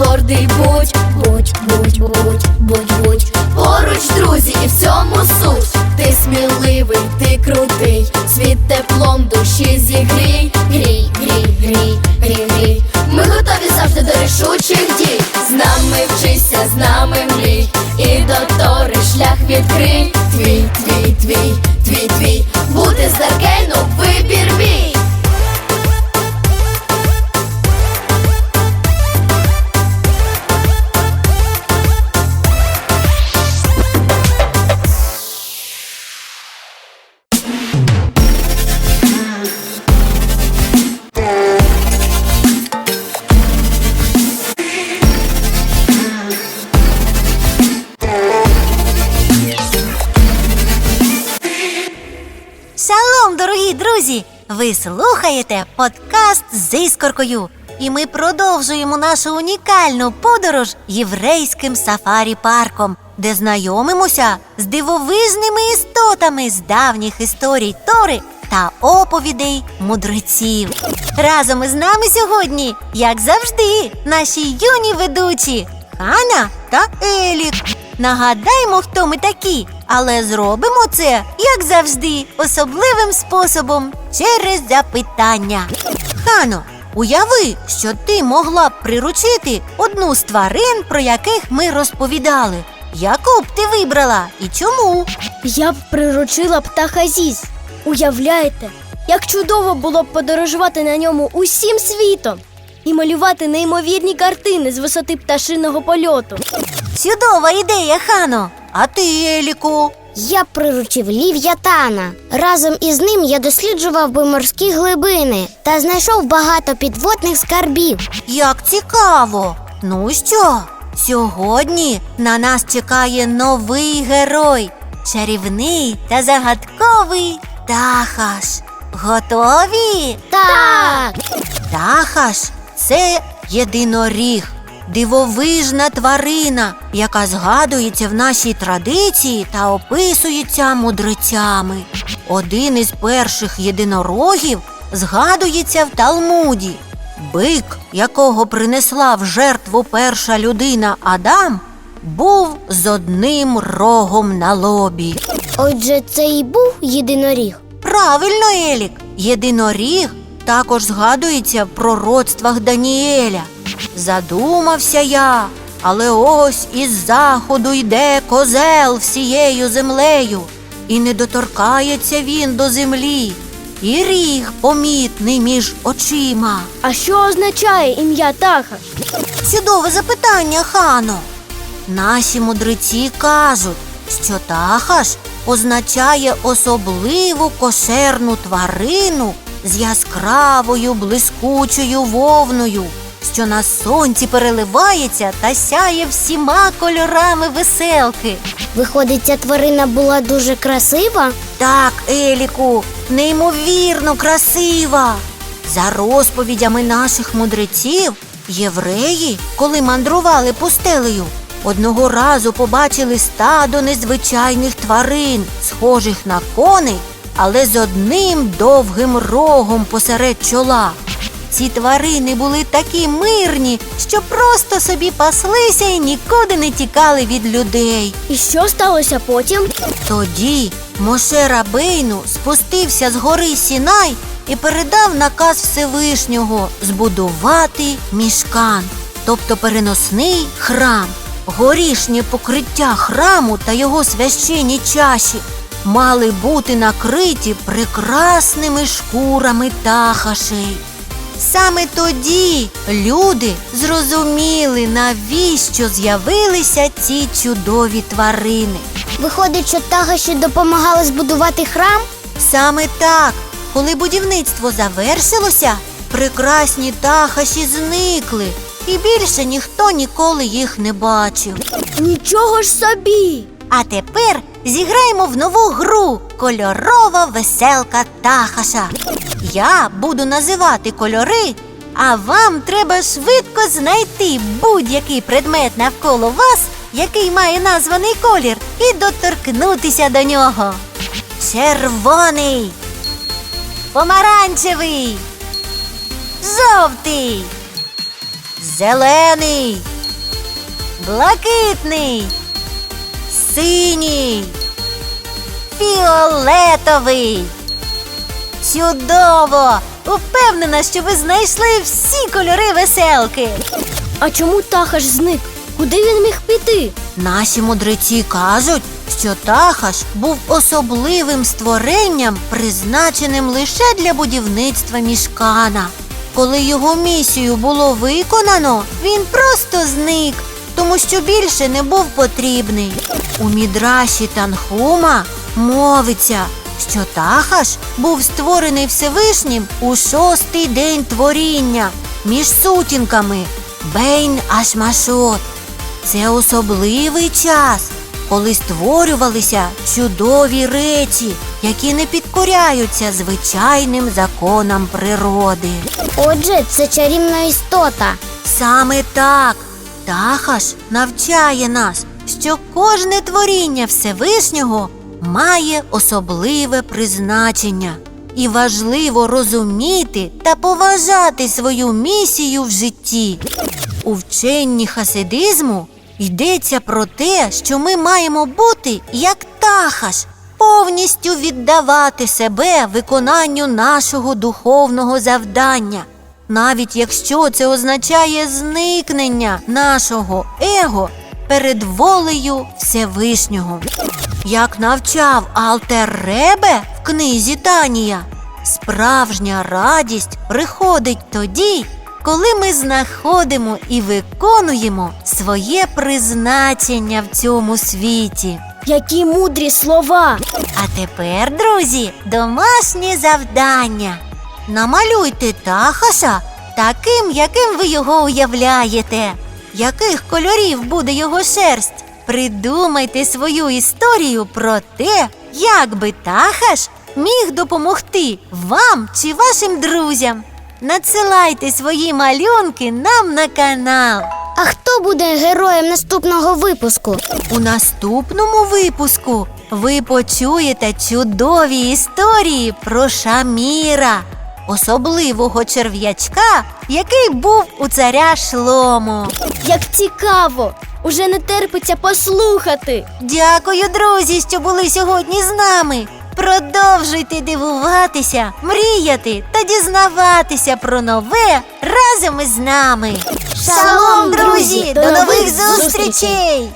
гордий будь, будь, будь, будь, будь, будь. Поруч, друзі, і в цьому суть. Ти сміливий, ти крутий, світ теплом душі зігрій. Грій, грій, грій, грій, грій. Ми готові завжди до рішучих дій. З нами вчися, з нами мрій. Шалом, дорогі друзі! Ви слухаєте подкаст з іскоркою. І ми продовжуємо нашу унікальну подорож єврейським сафарі парком, де знайомимося з дивовижними істотами з давніх історій Тори та оповідей мудреців. Разом із нами сьогодні, як завжди, наші юні ведучі Хана та Елік. Нагадаймо, хто ми такі, але зробимо це, як завжди, особливим способом через запитання. Хано, уяви, що ти могла б приручити одну з тварин, про яких ми розповідали. Яку б ти вибрала і чому? Я б приручила птаха Зіз. Уявляєте, як чудово було б подорожувати на ньому усім світом і малювати неймовірні картини з висоти пташиного польоту. Чудова ідея, Хано. А ти, Еліку? Я приручив лів'ятана. Разом із ним я досліджував би морські глибини та знайшов багато підводних скарбів. Як цікаво! Ну що, сьогодні на нас чекає новий герой, чарівний та загадковий Тахаш. Готові? Так, Тахаш це єдиноріг, дивовижна тварина, яка згадується в нашій традиції та описується мудрецями. Один із перших єдинорогів згадується в Талмуді. Бик, якого принесла в жертву перша людина Адам, був з одним рогом на лобі. отже, це і був єдиноріг. Правильно, Елік. Єдиноріг також згадується в пророцтвах Даніеля. Задумався я, але ось із заходу йде козел всією землею, і не доторкається він до землі, і ріг помітний між очима. А що означає ім'я Тахаш? Чудове запитання, Хано. Наші мудреці кажуть, що тахаш означає особливу кошерну тварину з яскравою блискучою вовною, що на сонці переливається та сяє всіма кольорами веселки. Виходить, ця тварина була дуже красива. Так, Еліку, неймовірно красива. За розповідями наших мудреців, євреї, коли мандрували пустелею, одного разу побачили стадо незвичайних тварин, схожих на коней, але з одним довгим рогом посеред чола. Ці тварини були такі мирні, що просто собі паслися і нікуди не тікали від людей. І що сталося потім? Тоді Моше Рабейну спустився з гори Сінай і передав наказ Всевишнього збудувати мішкан, тобто переносний храм. Горішнє покриття храму та його священні чаші мали бути накриті прекрасними шкурами тахашей. Саме тоді люди зрозуміли, навіщо з'явилися ці чудові тварини. Виходить, що тагаші допомагали збудувати храм. Саме так, коли будівництво завершилося, прекрасні тахаші зникли, і більше ніхто ніколи їх не бачив. Нічого ж собі! А тепер зіграємо в нову гру Кольорова веселка Тахаша. Я буду називати кольори, а вам треба швидко знайти будь-який предмет навколо вас, який має названий колір, і доторкнутися до нього. Червоний, помаранчевий, жовтий, зелений, блакитний, синій, фіолетовий. Чудово! Упевнена, що ви знайшли всі кольори веселки. А чому Тахаш зник? Куди він міг піти? Наші мудреці кажуть, що Тахаш був особливим створенням, призначеним лише для будівництва мішкана. Коли його місію було виконано, він просто зник, тому що більше не був потрібний. У Мідраші Танхума мовиться, що Тахаш був створений Всевишнім у шостий день творіння між сутінками Бейн Ашмашот. Це особливий час, коли створювалися чудові речі, які не підкоряються звичайним законам природи. Отже, це чарівна істота. Саме так Тахаш навчає нас, що кожне творіння Всевишнього має особливе призначення, і важливо розуміти та поважати свою місію в житті. У вченні хасидизму йдеться про те, що ми маємо бути як Тахаш, повністю віддавати себе виконанню нашого духовного завдання навіть якщо це означає зникнення нашого его перед волею Всевишнього. Як навчав Алтер Ребе в книзі Танія, справжня радість приходить тоді, коли ми знаходимо і виконуємо своє призначення в цьому світі. Які мудрі слова! А тепер, друзі, домашнє завдання. Намалюйте Тахаша таким, яким ви його уявляєте. Яких кольорів буде його шерсть? Придумайте свою історію про те, як би Тахаш міг допомогти вам чи вашим друзям. Надсилайте свої малюнки нам на канал. А хто буде героєм наступного випуску? У наступному випуску ви почуєте чудові історії про Шаміра, особливого черв'ячка, який був у царя Шлому. Як цікаво! Уже не терпиться послухати. Дякую, друзі, що були сьогодні з нами. Продовжуйте дивуватися, мріяти та дізнаватися про нове разом із нами. Шалом, друзі! До нових зустрічей!